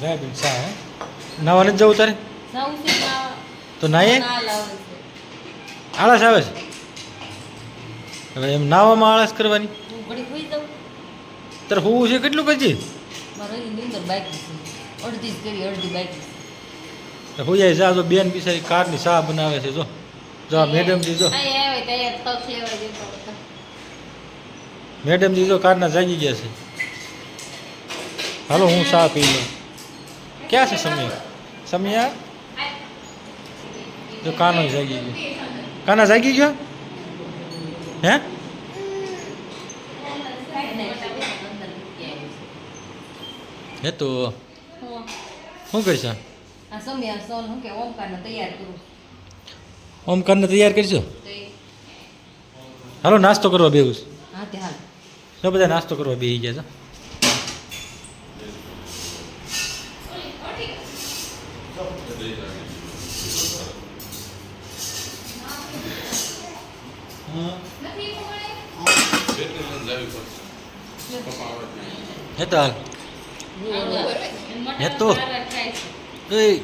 Soybean શા હે? નાવા નથી જવું તારે? તો નાઈએ આળસ આવે છે? હવે એમ નાવામાં આળસ કરવાની? તારે હોવું છે કેટલું પછી? અડધી જ કરી જા જો બેન બિચારી કારની સા બનાવે છે, જો. જો આ મેડમજી જો. હતો મેડમજી તો કારના જાગી ગયા છે. હાલો હું શા પી લઉં. ક્યાં છે સમયા? સમયા? જો કાનો જાગી ગયો. કાના જાગી ગયો? હે? હે તો શું કરીશ? ઓમકારને તૈયાર કરું. કરશો? હાલો નાસ્તો કરવા બેવું છે. હા તે હાલ. જો બધા નાસ્તો કરવા બેસી ગયા છે. હે તો તો. એ.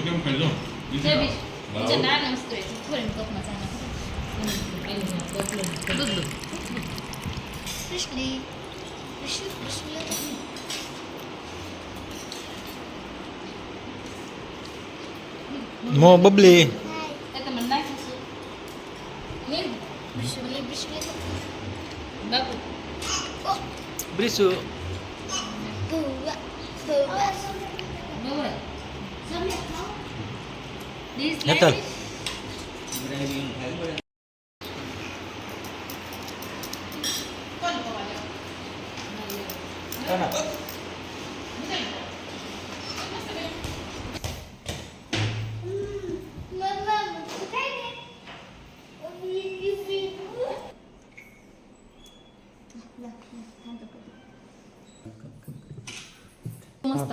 કેમ કરી છે નાનું સ્ત્રી થોડી કપમાં ચાલે દૂધ કૃષ્ણ કૃષ્ણ કૃષ્ણ મો બબલી બ્રિસુ બુવા બુવા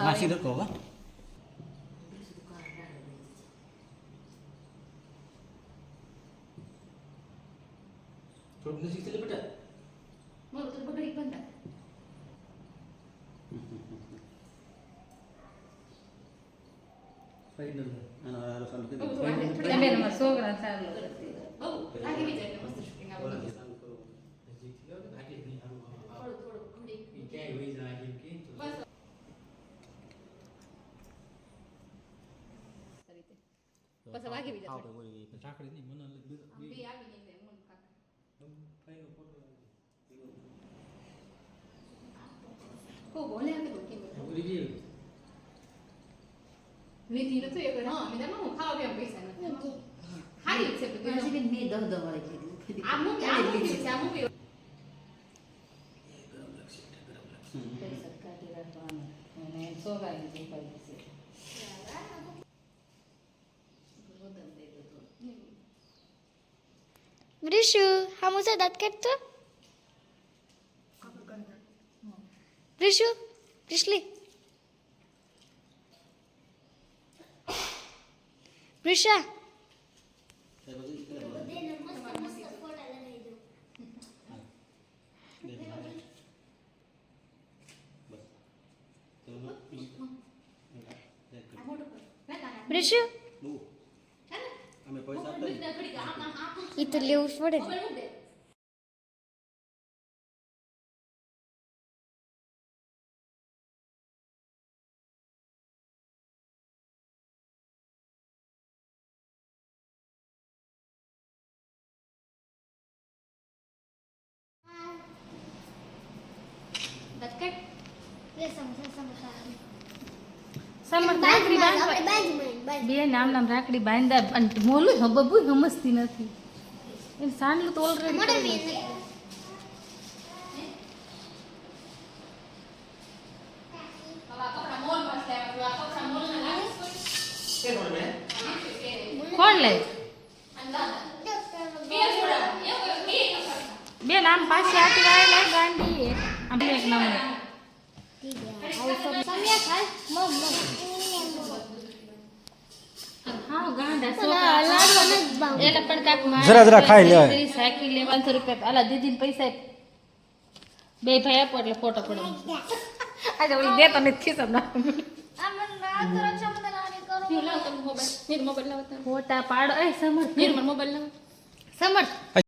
આવે રકો વા થોડું નજીક ચાલે ಸುಮ್ಮನೆ ಸಿಗ್ತಿಲ್ಲ ಬಿಟ್ಟ. ಮಗ ತುಂಬ ಕಡೆಗೆ ಬಂದ. ಫೈನಲ್ ನಾನು ಸ್ವಲ್ಪ 보고 뭘 해야 되겠겠니? 우리지. મેં ધીરો તો એક હા મેં તમને હું ખાવા પીવા પૈસા નથી હારી છે બધું હજી મેં દહ દહ વાળી કીધું આ મુ આ મુ છે આ મુ પીવો ગરમ લાગશે ગરમ લાગશે સરકાર દેવા તો અને સોગાઈ જે પડી છે વૃષુ હા મુસા દાંત કાઢતો రిషు రిష్లి వృష వృషు ఇతరు లేవు చూడండి બે નામ નામ રાખડી બાંધા અને મોલું હબબુ સમજતી નથી. એમ સાંડલું તો ઓલરેડી કોણ લે? બે નામ પાછી આપી રહ્યા ગાંડી આપણે એક નામ જરા જરા ખાઈ લેવાય. સાયકલ લે. રૂપિયા આલા દીદીને પૈસા બે ભાઈ આપો એટલે ફોટો પડે આજે ઓલી દેતો નથી મોબાઈલ નાખો. ફોટા પાડો. એ સમર્થ મોબાઈલ લાવો. સમર્થ